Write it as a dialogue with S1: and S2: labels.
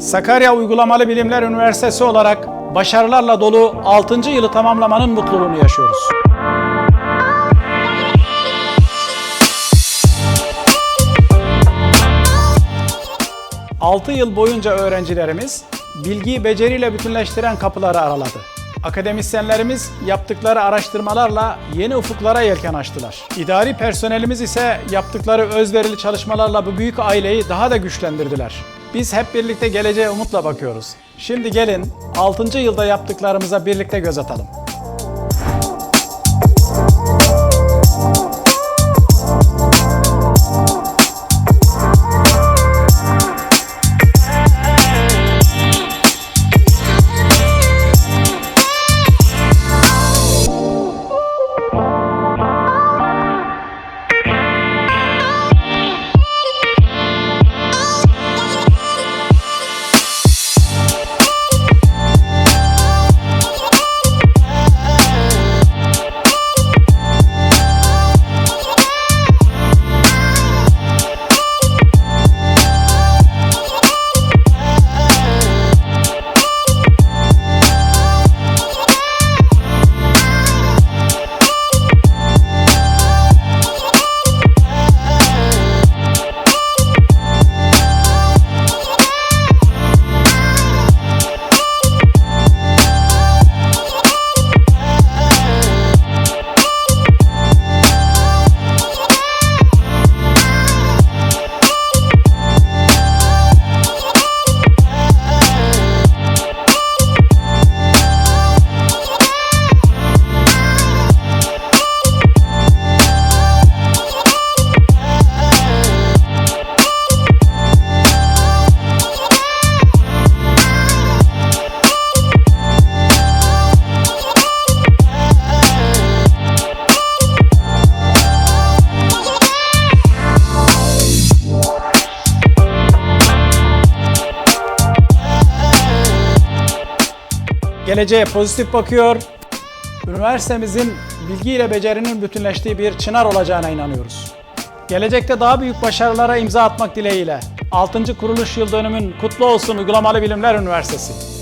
S1: Sakarya Uygulamalı Bilimler Üniversitesi olarak başarılarla dolu 6. yılı tamamlamanın mutluluğunu yaşıyoruz. Altı yıl boyunca öğrencilerimiz bilgiyi beceriyle bütünleştiren kapıları araladı. Akademisyenlerimiz yaptıkları araştırmalarla yeni ufuklara yelken açtılar. İdari personelimiz ise yaptıkları özverili çalışmalarla bu büyük aileyi daha da güçlendirdiler. Biz hep birlikte geleceğe umutla bakıyoruz. Şimdi gelin 6. yılda yaptıklarımıza birlikte göz atalım. Geleceğe pozitif bakıyor. Üniversitemizin bilgiyle becerinin bütünleştiği bir çınar olacağına inanıyoruz. Gelecekte daha büyük başarılara imza atmak dileğiyle 6. kuruluş yıl dönümün kutlu olsun Uygulamalı Bilimler Üniversitesi.